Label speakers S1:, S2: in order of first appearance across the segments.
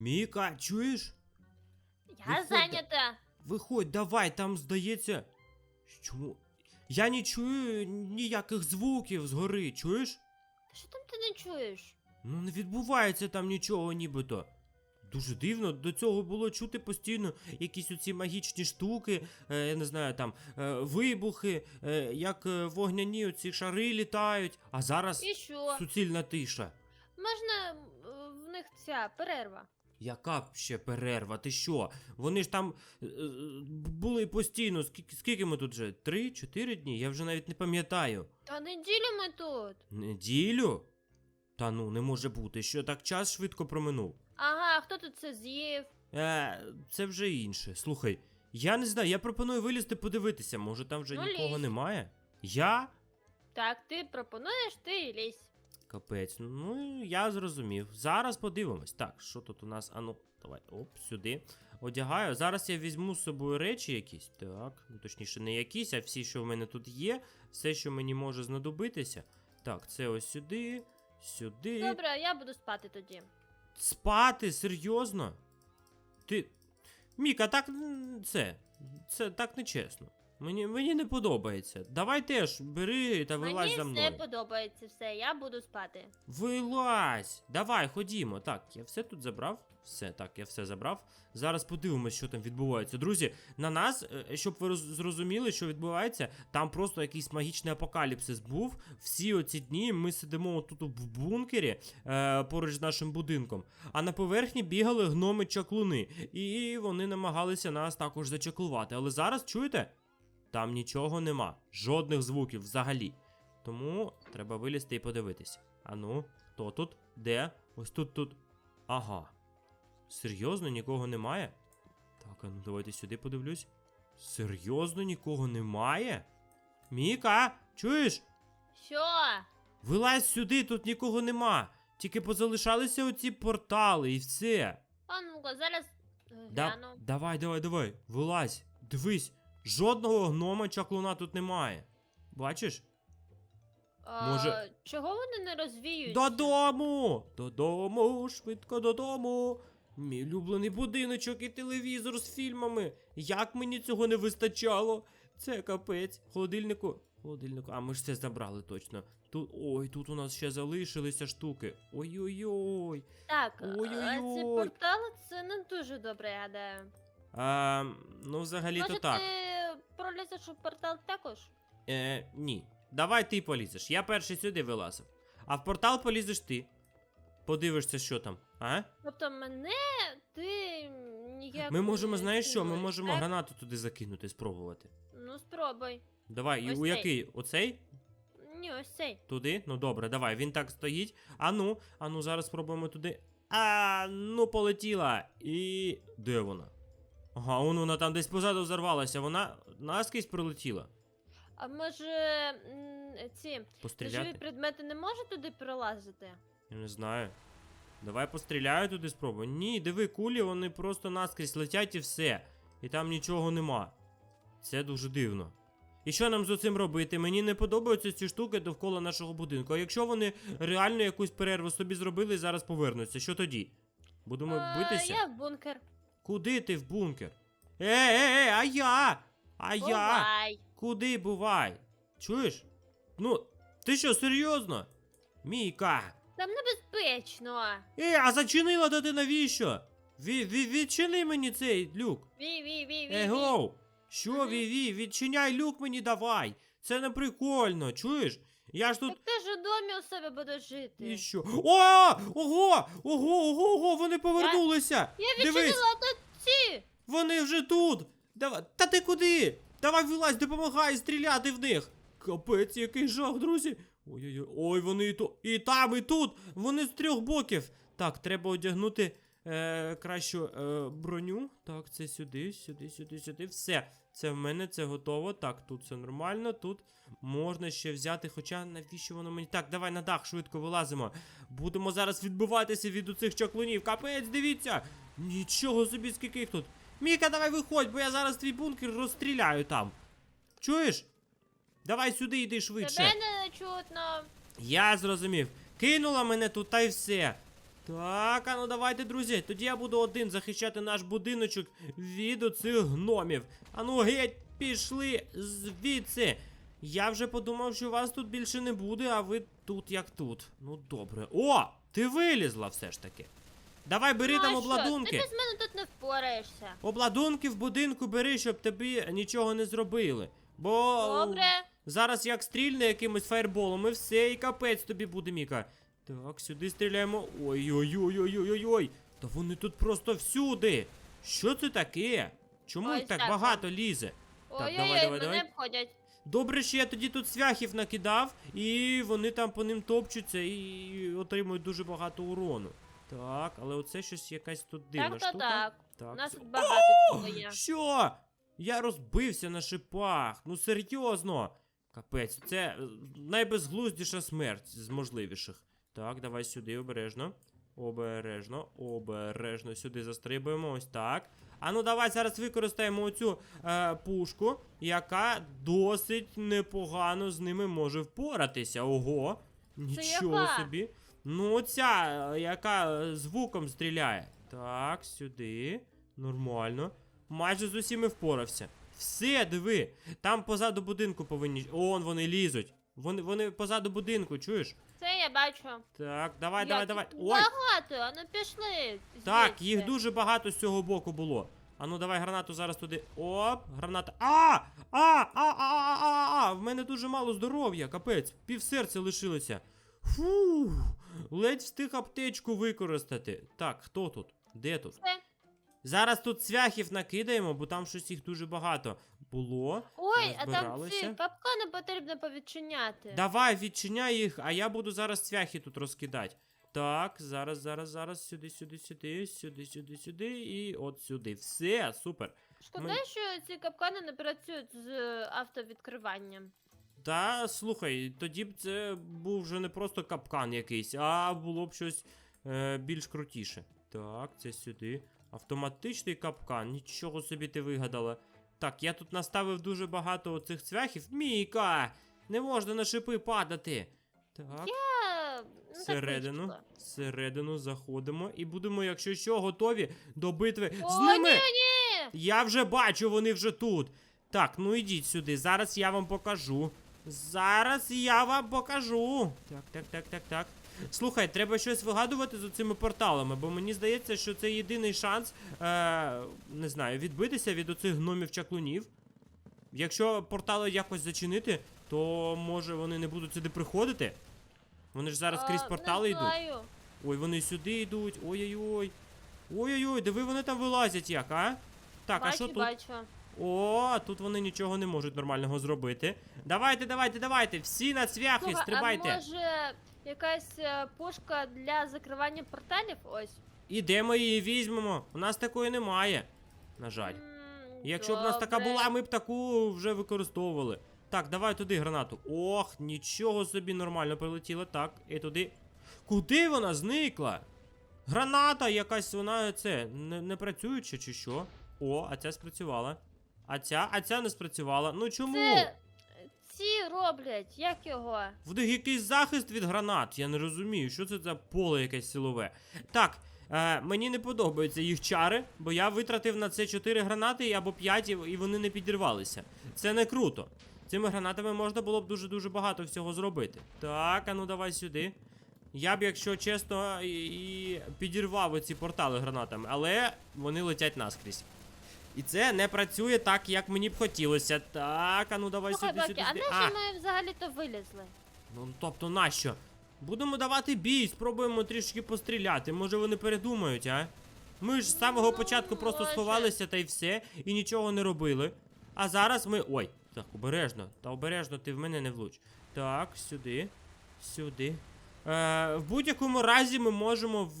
S1: Міка, чуєш?
S2: Я
S1: Виходь,
S2: зайнята.
S1: Виходь, давай, там здається. Чому? Я не чую ніяких звуків згори, чуєш?
S2: Та що там ти не чуєш?
S1: Ну не відбувається там нічого нібито. Дуже дивно, до цього було чути постійно якісь оці магічні штуки, е, я не знаю, там е, вибухи, е, як е, вогняні оці шари літають, а зараз
S2: І що?
S1: суцільна тиша.
S2: Можна е, в них ця перерва.
S1: Яка ще перерва? Ти що? Вони ж там е, е, були постійно. Скільки, скільки ми тут вже? Три-чотири дні? Я вже навіть не пам'ятаю.
S2: Та неділю ми тут.
S1: Неділю? Та ну, не може бути, що так час швидко проминув.
S2: Ага, хто тут це з'їв?
S1: Е, це вже інше. Слухай, я не знаю, я пропоную вилізти подивитися, може там вже
S2: Ну,
S1: нікого
S2: лізь.
S1: немає? Я?
S2: Так, ти пропонуєш, ти і лізь.
S1: Капець, ну я зрозумів. Зараз подивимось. Так, що тут у нас? Ану, давай, оп, сюди. Одягаю. Зараз я візьму з собою речі якісь. Так, ну точніше, не якісь, а всі, що в мене тут є. Все, що мені може знадобитися. Так, це ось сюди, сюди.
S2: Добре, я буду спати тоді.
S1: Спати, серйозно? Ти. Міка, так це. Це так нечесно. Мені, мені не подобається. Давай теж бери та вилазь
S2: Мені
S1: за
S2: все
S1: мною.
S2: подобається, все, я буду спати.
S1: Вилазь! Давай, ходімо. Так, я все тут забрав. Все, так, я все забрав. Зараз подивимось, що там відбувається. Друзі, на нас, е, щоб ви зрозуміли, що відбувається, там просто якийсь магічний апокаліпсис був. Всі оці дні ми сидимо тут в бункері е, поруч з нашим будинком. А на поверхні бігали гноми чаклуни. І вони намагалися нас також зачаклувати. Але зараз чуєте? Там нічого нема, жодних звуків взагалі. Тому треба вилізти і подивитися. Ану, хто тут? Де? Ось тут тут. Ага. Серйозно, нікого немає? Так, а ну давайте сюди подивлюсь. Серйозно, нікого немає? Міка, чуєш?
S2: Що?
S1: Вилазь сюди, тут нікого нема. Тільки позалишалися оці портали і все.
S2: А ну-ка, зараз е,
S1: Да,
S2: гляну.
S1: давай, давай, давай. Вилазь. Дивись, жодного гнома чаклуна тут немає. Бачиш?
S2: А,
S1: може-
S2: Чого вони не розвіюються?
S1: Додому! Додому, швидко додому. Мій улюблений будиночок і телевізор з фільмами. Як мені цього не вистачало? Це капець. Холодильнику. Холодильнику. А ми ж це забрали точно. Тут. Ой, тут у нас ще залишилися штуки. Ой-ой-ой.
S2: Так, а ці
S1: Ой-ой-ой.
S2: портали це не дуже добре, я гадаю.
S1: А, ну, взагалі-то
S2: Може,
S1: так.
S2: ти пролізеш у портал також?
S1: Е, ні. Давай ти полізеш. Я перший сюди вилазив. А в портал полізеш ти. Подивишся, що там, а?
S2: Тобто мене ти ніяк.
S1: Ми можемо, знаєш що, ми можемо
S2: так?
S1: гранату туди закинути, спробувати.
S2: Ну, спробуй.
S1: Давай, і
S2: Ось
S1: у
S2: цей.
S1: який? Оцей?
S2: Ні, ось цей.
S1: Туди? Ну добре, давай, він так стоїть. Ану, ану, зараз спробуємо туди. А, ну полетіла. І. Де вона? Ага, он вона там десь позаду взорвалася. Вона наскрізь прилетіла.
S2: А може м, ці живі предмети не можуть туди пролазити?
S1: Я не знаю. Давай постріляю туди спробую. Ні, диви, кулі, вони просто наскрізь летять і все. І там нічого нема. Це дуже дивно. І що нам з цим робити? Мені не подобаються ці штуки довкола нашого будинку. А якщо вони реально якусь перерву собі зробили і зараз повернуться, що тоді? Будемо
S2: А,
S1: битися?
S2: Я в бункер.
S1: Куди ти в бункер? Е, е, е, а я? А я?
S2: Бувай.
S1: Куди бувай? Чуєш? Ну, ти що, серйозно? Мійка!
S2: Там небезпечно.
S1: Е, а зачинила то ти навіщо? Ві, ві, відчини мені цей люк.
S2: Ві, ві, ві, ві.
S1: Е,
S2: ві.
S1: гоу! Що,
S2: Мгм.
S1: Віві, відчиняй люк мені давай. Це не прикольно, чуєш? Я ж тут.
S2: Так ти ж у домі у себе будеш жити.
S1: І що? О! Ого! Ого, ого, ого, вони повернулися!
S2: Я відчинила тут ці.
S1: вони вже тут! Давай. Та ти куди? Давай вилазь, допомагай стріляти в них! Капець, який жах, друзі! Ой-ой-ой, ой, вони і, то, і там, і тут! Вони з трьох боків! Так, треба одягнути е, кращу е, броню. Так, це сюди, сюди, сюди, сюди. Все. Це в мене, це готово. Так, тут все нормально. Тут можна ще взяти. Хоча навіщо воно мені. Так, давай на дах швидко вилазимо. Будемо зараз відбиватися від оцих чаклунів. Капець, дивіться! Нічого собі, скільки їх тут. Міка, давай виходь, бо я зараз твій бункер розстріляю там. Чуєш? Давай сюди йди швидше.
S2: Тебе не чутно.
S1: Я зрозумів. Кинула мене тут та й все. Так, а ну давайте, друзі. Тоді я буду один захищати наш будиночок від оцих гномів. А ну геть, пішли звідси. Я вже подумав, що вас тут більше не буде, а ви тут як тут. Ну добре. О! Ти вилізла все ж таки. Давай бери
S2: Ну,
S1: там
S2: що,
S1: обладунки.
S2: Ти без мене тут не впораєшся.
S1: Обладунки в будинку бери, щоб тобі нічого не зробили. Бо
S2: Добре.
S1: зараз як стрільне якимось фаєрболом, і все, і капець тобі буде, Міка. Так, сюди стріляємо. Ой-ой-ой-ой-ой-ой. Та вони тут просто всюди. Що це таке? Чому їх так
S2: так
S1: багато лізе?
S2: Ой-ой-ой,
S1: давай, давай,
S2: мене
S1: давай.
S2: обходять.
S1: Добре, що я тоді тут свяхів накидав, і вони там по ним топчуться і отримують дуже багато урону. Так, але оце щось якась тут дивна
S2: Так, то
S1: штука.
S2: так.
S1: Так,
S2: У нас
S1: це-
S2: тут багато є.
S1: Що? Я розбився на шипах. Ну серйозно. Капець, це е, найбезглуздіша смерть з можливіших. Так, давай сюди, обережно. Обережно, обережно сюди застрибуємо, ось так. А ну давай зараз використаємо оцю е, пушку, яка досить непогано з ними може впоратися. Ого. Нічого
S2: яка?
S1: собі. Ну, ця, е, яка е, звуком стріляє. Так, сюди. Нормально. Майже з усіми впорався. Все, диви. Там позаду будинку повинні. Он вони лізуть. Вони, вони позаду будинку, чуєш?
S2: Це я бачу.
S1: Так, давай,
S2: Як
S1: давай,
S2: їх
S1: давай. Ой,
S2: Багато, а ну пішли.
S1: так,
S2: звідси.
S1: їх дуже багато з цього боку було. А ну давай гранату зараз туди. Оп, граната. А! А! А! А! А! А! А! В мене дуже мало здоров'я, капець. Пів серця лишилося. Фу! Ледь встиг аптечку використати. Так, хто тут? Де тут?
S2: Все.
S1: Зараз тут цвяхів накидаємо, бо там щось їх дуже багато було.
S2: Ой, а там
S1: Розбиралися.
S2: ці капкани потрібно повідчиняти.
S1: Давай, відчиняй їх, а я буду зараз цвяхи тут розкидати. Так, зараз, зараз, зараз, сюди, сюди, сюди, сюди, сюди, сюди і от сюди. Все, супер.
S2: Шкода,
S1: ми-
S2: що ці капкани не працюють з е, автовідкриванням.
S1: Та слухай, тоді б це був вже не просто капкан якийсь, а було б щось е, більш крутіше. Так, це сюди. Автоматичний капкан, нічого собі ти вигадала. Так, я тут наставив дуже багато оцих цвяхів. Міка! Не можна на шипи падати. Так.
S2: Я... ну, так
S1: всередину заходимо і будемо, якщо що, готові до битви з ними.
S2: ні, ні!
S1: Я вже бачу, вони вже тут. Так, ну ідіть сюди. Зараз я вам покажу. Зараз я вам покажу. Так, так, так, так, так. Слухай, треба щось вигадувати з цими порталами, бо мені здається, що це єдиний шанс, е, не знаю, відбитися від оцих гномів чаклунів. Якщо портали якось зачинити, то може вони не будуть сюди приходити. Вони ж зараз крізь портали йдуть. Ой, вони сюди йдуть. Ой-ой-ой. Ой-ой-ой, диви, вони там вилазять як, а? Так,
S2: бачу,
S1: а що тут?
S2: бачу.
S1: О, тут вони нічого не можуть нормального зробити. Давайте, давайте, давайте, всі на цвяхи,
S2: Слухай,
S1: стрибайте.
S2: а може якась е, пушка для закривання порталів? Ось.
S1: І де ми її візьмемо? У нас такої немає. На жаль.
S2: М,
S1: Якщо б у нас така була, ми б таку вже використовували. Так, давай туди гранату. Ох, нічого собі нормально прилетіло. Так, і туди. Куди вона зникла? Граната якась, вона це, не, не працююча чи що? О, а ця спрацювала. А ця, а ця не спрацювала. Ну чому?
S2: Це ці роблять, як його?
S1: В них якийсь захист від гранат. Я не розумію, що це за поле якесь силове. Так, е, мені не подобаються їх чари, бо я витратив на це 4 гранати або 5, і і вони не підірвалися. Це не круто. Цими гранатами можна було б дуже-дуже багато всього зробити. Так, а ну давай сюди. Я б, якщо чесно, і, і підірвав оці портали гранатами, але вони летять наскрізь. І це не працює так, як мені б хотілося. Так, а ну давай
S2: Слухай,
S1: сюди,
S2: Бакі,
S1: сюди,
S2: а
S1: сюди.
S2: наші ми взагалі-то вилізли?
S1: Ну, тобто нащо? Будемо давати бій, спробуємо трішки постріляти. Може вони передумають, а? Ми ж з самого
S2: Ну,
S1: початку просто
S2: може.
S1: сховалися та й все, і нічого не робили. А зараз ми. Ой, так, обережно, та обережно ти в мене не влуч. Так, сюди, сюди. Е, в будь-якому разі ми можемо в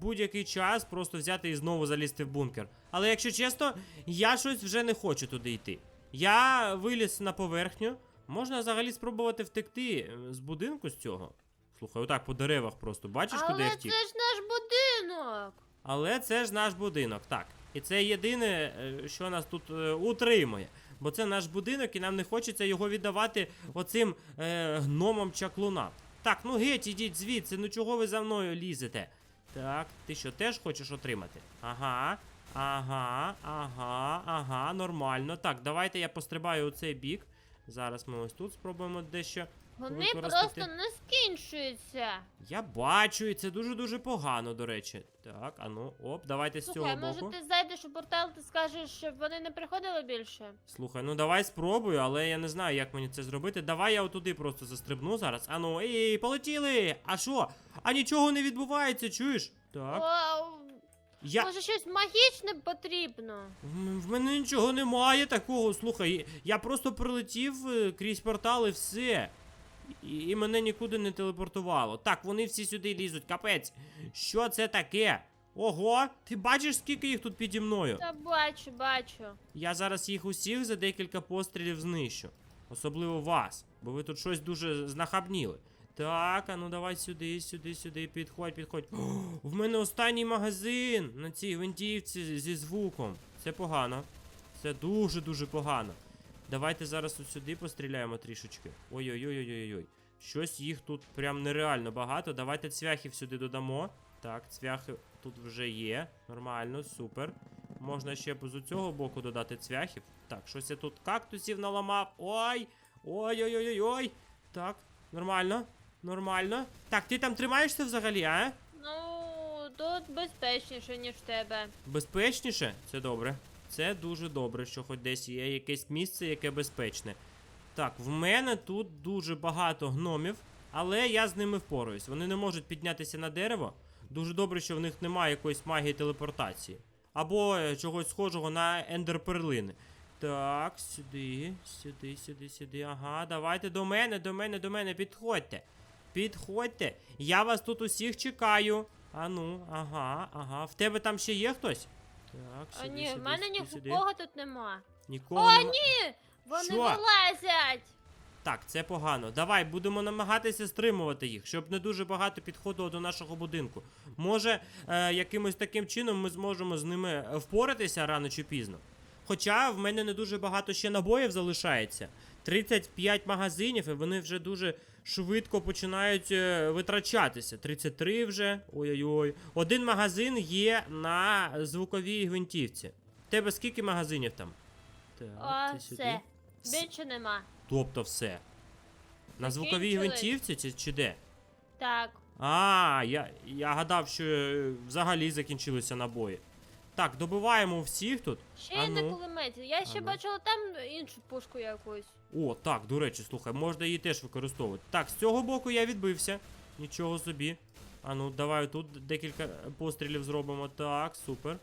S1: будь-який час просто взяти і знову залізти в бункер. Але якщо чесно, я щось вже не хочу туди йти. Я виліз на поверхню. Можна взагалі спробувати втекти е, з будинку з цього. Слухай, отак по деревах просто бачиш, куди я
S2: Але
S1: втік?
S2: це ж наш будинок.
S1: Але це ж наш будинок, так. І це єдине, е, що нас тут е, утримує. Бо це наш будинок, і нам не хочеться його віддавати оцим е, гномам чаклунам. Так, ну геть, ідіть звідси, ну чого ви за мною лізете? Так, ти що, теж хочеш отримати? Ага. Ага, ага, ага, нормально. Так, давайте я пострибаю у цей бік. Зараз ми ось тут спробуємо дещо.
S2: Вони
S1: Використати.
S2: просто не скінчуються.
S1: Я бачу, і це дуже-дуже погано, до речі. Так, а ну, оп, давайте з
S2: Слухай,
S1: цього
S2: може ти зайдеш у портал, ти скажеш, щоб вони не приходили більше?
S1: Слухай, ну давай спробую, але я не знаю, як мені це зробити. Давай я отуди просто застрибну зараз. А ну, ей, полетіли! А що? А нічого не відбувається, чуєш? Так.
S2: О,
S1: Я.
S2: Може щось магічне потрібно?
S1: М, В мене нічого немає такого. Слухай, я просто прилетів е, крізь портал і все. І, і мене нікуди не телепортувало. Так, вони всі сюди лізуть, капець. Що це таке? Ого, ти бачиш, скільки їх тут піді мною?
S2: Та бачу, бачу.
S1: Я зараз їх усіх за декілька пострілів знищу. Особливо вас, бо ви тут щось дуже знахабніли. Так, а ну давай сюди, сюди, сюди, підходь, підходь. О, в мене останній магазин на цій гвинтівці зі звуком. Це погано. Це дуже-дуже погано. Давайте зараз от сюди постріляємо трішечки. Ой-ой-ой-ой-ой. Щось їх тут прям нереально багато. Давайте цвяхів сюди додамо. Так, цвяхи тут вже є. Нормально, супер. Можна ще з цього боку додати цвяхів. Так, щось я тут кактусів наламав. Ой! Ой-ой-ой-ой-ой. Так, нормально. Нормально. Так, ти там тримаєшся взагалі, а?
S2: Ну, тут безпечніше, ніж в тебе.
S1: Безпечніше? Це добре. Це дуже добре, що хоч десь є якесь місце, яке безпечне. Так, в мене тут дуже багато гномів, але я з ними впораюсь. Вони не можуть піднятися на дерево. Дуже добре, що в них немає якоїсь магії телепортації. Або е, чогось схожого на ендерперлини. Так, сюди, сюди, сюди, сюди. Ага, давайте до мене, до мене, до мене, підходьте. Підходьте. Я вас тут усіх чекаю. А ну, ага, ага. В тебе там ще є хтось? Так,
S2: А
S1: сюди,
S2: ні, в мене
S1: сюди, сюди.
S2: нікого тут нема.
S1: Нікого
S2: О,
S1: нема.
S2: ні! Вони
S1: Що?
S2: вилазять!
S1: Так, це погано. Давай будемо намагатися стримувати їх, щоб не дуже багато підходило до нашого будинку. Може, е, якимось таким чином ми зможемо з ними е, впоратися рано чи пізно. Хоча в мене не дуже багато ще набоїв залишається. 35 магазинів, і вони вже дуже швидко починають е, витрачатися. 33 вже. Ой-ой-ой. Один магазин є на звуковій гвинтівці. Тебе скільки магазинів там? Так,
S2: О, все. Більше нема.
S1: Тобто все. На звуковій
S2: Закінчились.
S1: гвинтівці чи, чи де?
S2: Так.
S1: А, я, я гадав, що е, взагалі закінчилися набої. Так, добиваємо всіх тут.
S2: Ще
S1: А
S2: на
S1: ну.
S2: кулеметі. Я ще
S1: ну.
S2: бачила там іншу пушку якусь.
S1: О, так, до речі, слухай, можна її теж використовувати. Так, з цього боку я відбився. Нічого собі. А ну, давай тут декілька пострілів зробимо. Так, супер.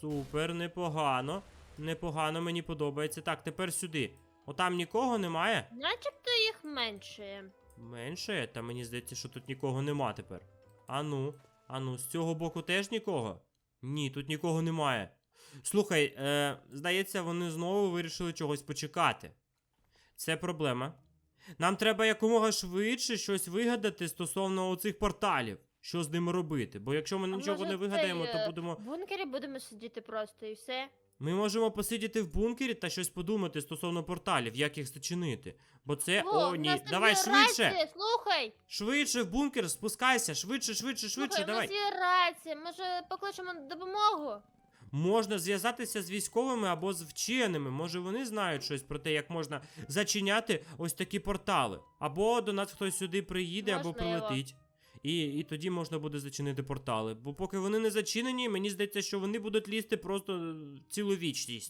S1: Супер, непогано. Непогано, мені подобається. Так, тепер сюди. Отам нікого немає?
S2: Начебто їх менше.
S1: Менше, та мені здається, що тут нікого нема тепер. Ану, ану, з цього боку теж нікого? Ні, тут нікого немає. Слухай, е, здається, вони знову вирішили чогось почекати. Це проблема. Нам треба якомога швидше щось вигадати стосовно оцих порталів. Що з ними робити? Бо якщо ми
S2: А
S1: нічого
S2: може
S1: не вигадаємо,
S2: цей,
S1: то
S2: е,
S1: будемо.
S2: В бункері будемо сидіти просто і все.
S1: Ми можемо посидіти в бункері та щось подумати стосовно порталів, як їх зачинити. Бо це. О,
S2: в
S1: ні. Давай швидше!
S2: Рація, слухай!
S1: Швидше в бункер, спускайся, швидше, швидше, швидше,
S2: слухай,
S1: давай.
S2: у нас є рація. Може покличемо допомогу?
S1: Можна зв'язатися з військовими або з вченими. Може вони знають щось про те, як можна зачиняти ось такі портали. Або до нас хтось сюди приїде, або прилетить. І, і тоді можна буде зачинити портали. Бо поки вони не зачинені, мені здається, що вони будуть лізти просто е, цілу вічність.